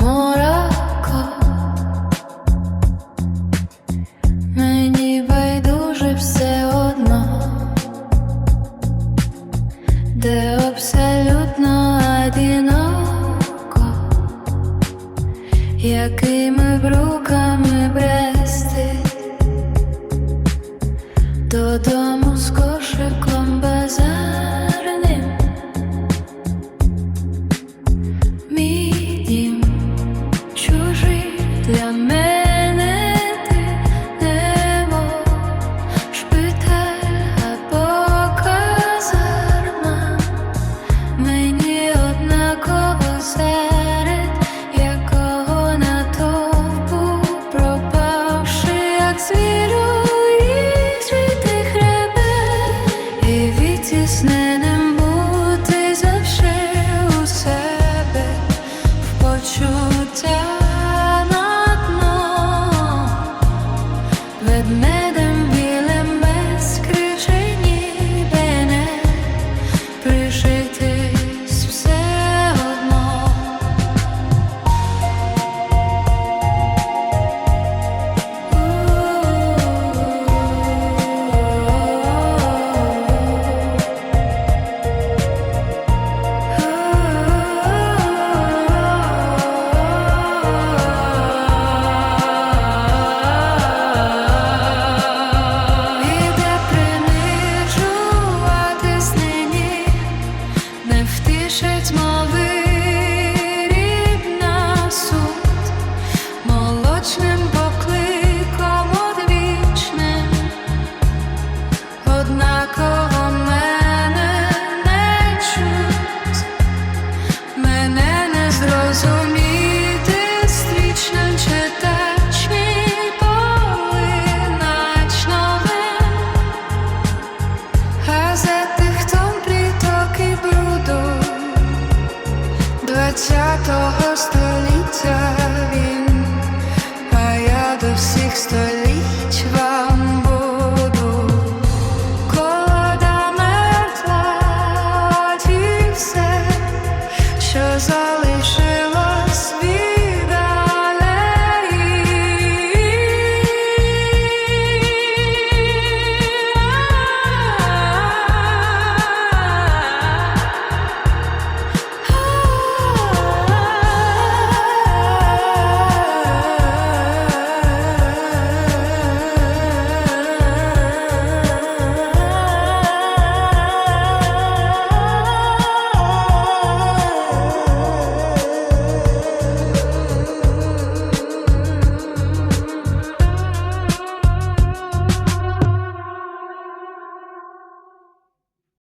Морако, мені байдуже все одно, де абсолютно одиноко, яким. Disney двадцятого століття він, а я до всіх сторін.